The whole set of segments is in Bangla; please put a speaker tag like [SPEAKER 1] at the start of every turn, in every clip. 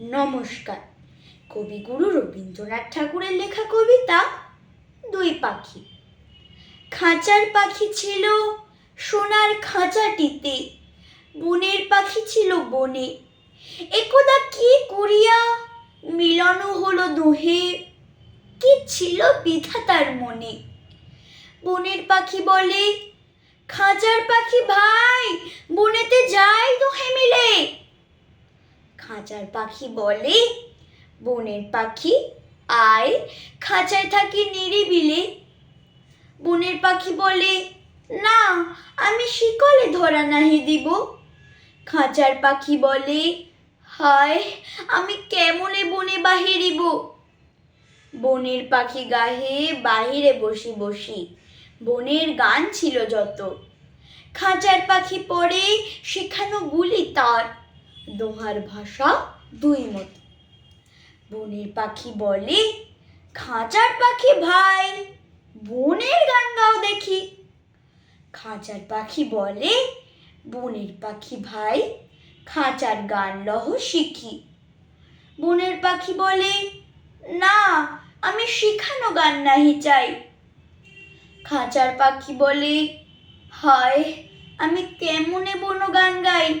[SPEAKER 1] নমস্কার। কবিগুরু রবীন্দ্রনাথ ঠাকুরের লেখা কবিতা দুই পাখি। খাঁচার পাখি ছিল সোনার খাঁচাটিতে, বনের পাখি ছিল বনে। একদা কি করিয়া মিলন হলো দুহে, কি ছিল বিধাতার মনে। বনের পাখি বলে, খাঁচার পাখি ভাই, বনেতে যাই দুহে মিলে। খাঁচার পাখি বলে। বনের পাখি আয়, খাঁচায় থাকি নিরিবিলে। বনের পাখি বলে, না, আমি শিকলে ধরা নাহি দিব। খাঁচার পাখি বলে, হায়, আমি কেমনে বনে বাহিরিব? বনের পাখি গাহে বাহিরে বসি বসি, বনের গান ছিল যত। খাঁচার পাখি পড়ে শেখানো গুলি তার। দোহার ভাষা দুই মতো। বনের পাখি বলে, খাঁচার পাখি ভাই, বনের গান গাও দেখি। খাঁচার পাখি বলে, বনের পাখি ভাই, খাঁচার গান লহ শিখি। বনের পাখি বলে, না, আমি শিখানো গান নাহি চাই। খাঁচার পাখি বলে, হায়, আমি কেমনে বন গান গাই?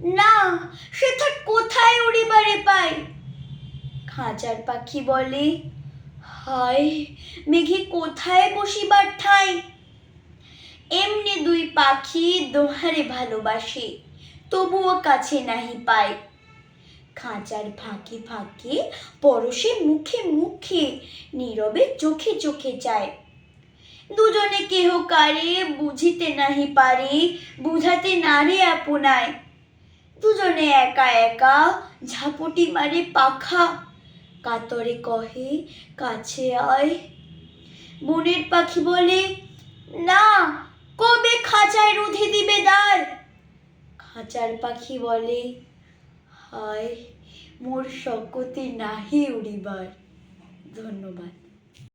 [SPEAKER 1] না সেটা কোথায় উড়িবারে পাই? খাঁচার পাখি বলে, হায়, মেঘে কোথায় বসিবার ঠাই? এমনি দুই পাখি দোহারে ভালোবাসে, তবুও কাছে নাহি পায় খাঁচার ফাঁকে ফাঁকে, পরশে মুখে মুখে, নীরবে চোখে চোখে যায় দুজনে কেহ কারে বুঝিতে নাহি পারে, বুঝাতে নারে আপনায় দুজনে একা একা ঝাপটি মারে পাখা। কাতরে কহে, কাছে আয়। বনের পাখি বলে, না, কবে খাঁচায় রুধে দিবে দ্বার? খাঁচার পাখি বলে, হায়, মোর শকতি নাহি উড়িবার। ধন্যবাদ।